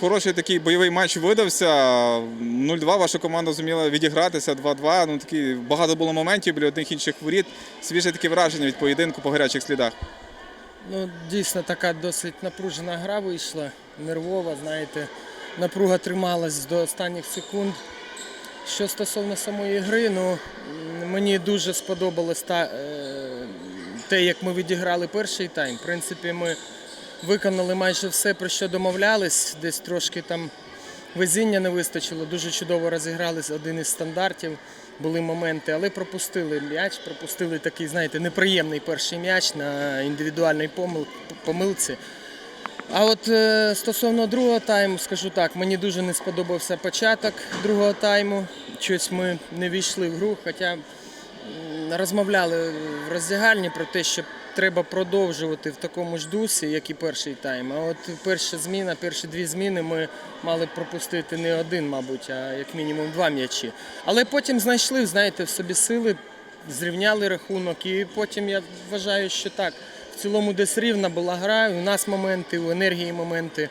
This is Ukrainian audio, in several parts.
Хороший такий бойовий матч видався. 0-2 ваша команда зуміла відігратися, 2-2. Ну, такі, багато було моментів біля одних інших воріт. Свіже таке враження від поєдинку по гарячих слідах. Ну, дійсно така досить напружена гра вийшла, нервова, знаєте, напруга трималась до останніх секунд. Що стосовно самої гри, ну мені дуже сподобалось та, е, те, як ми відіграли перший тайм. В принципі, ми виконали майже все, про що домовлялись. Десь трошки там везіння не вистачило. Дуже чудово розігрались один із стандартів. Були моменти, але пропустили м'яч, пропустили такий, знаєте, неприємний перший м'яч на індивідуальній помил- помилці. А от е, стосовно другого тайму, скажу так, мені дуже не сподобався початок другого тайму. Щось ми не війшли в гру, хоча розмовляли в роздягальні про те, що треба продовжувати в такому ж дусі, як і перший тайм. А от перша зміна, перші дві зміни ми мали пропустити не один, мабуть, а як мінімум два м'ячі. Але потім знайшли, знаєте, в собі сили, зрівняли рахунок, і потім я вважаю, що так. В цілому десь рівна була гра, у нас моменти, у енергії моменти.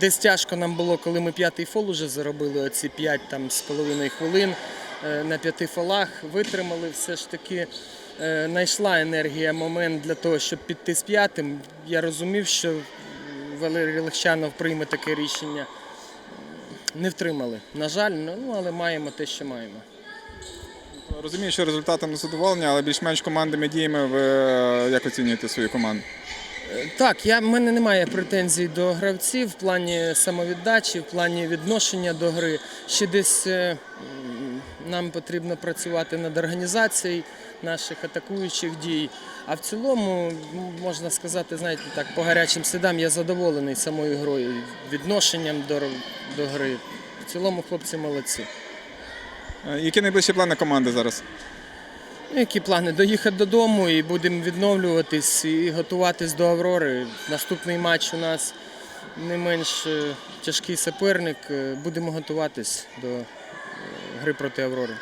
Десь тяжко нам було, коли ми п'ятий фол уже заробили, оці п'ять там з половиною хвилин на п'яти фолах. Витримали все ж таки. е, Знайшла енергія момент для того, щоб піти з п'ятим. Я розумів, що Валерій Легчанов прийме таке рішення. Не втримали. На жаль, ну але маємо те, що маємо. Розумію, що результатом не задоволення, але більш-менш командними діями ви е, як оцінюєте свою команду? Так, я, в мене немає претензій до гравців в плані самовіддачі, в плані відношення до гри. Ще десь е, нам потрібно працювати над організацією наших атакуючих дій. А в цілому, можна сказати, знаєте, так, по гарячим слідам я задоволений самою грою, відношенням до, до гри. В цілому хлопці молодці. Е, Які найближчі плани команди зараз? Ну, Які плани? Доїхати додому і будемо відновлюватись і готуватись до Аврори. Наступний матч у нас не менш е, тяжкий суперник. Е, Будемо готуватись до гри проти Аврори.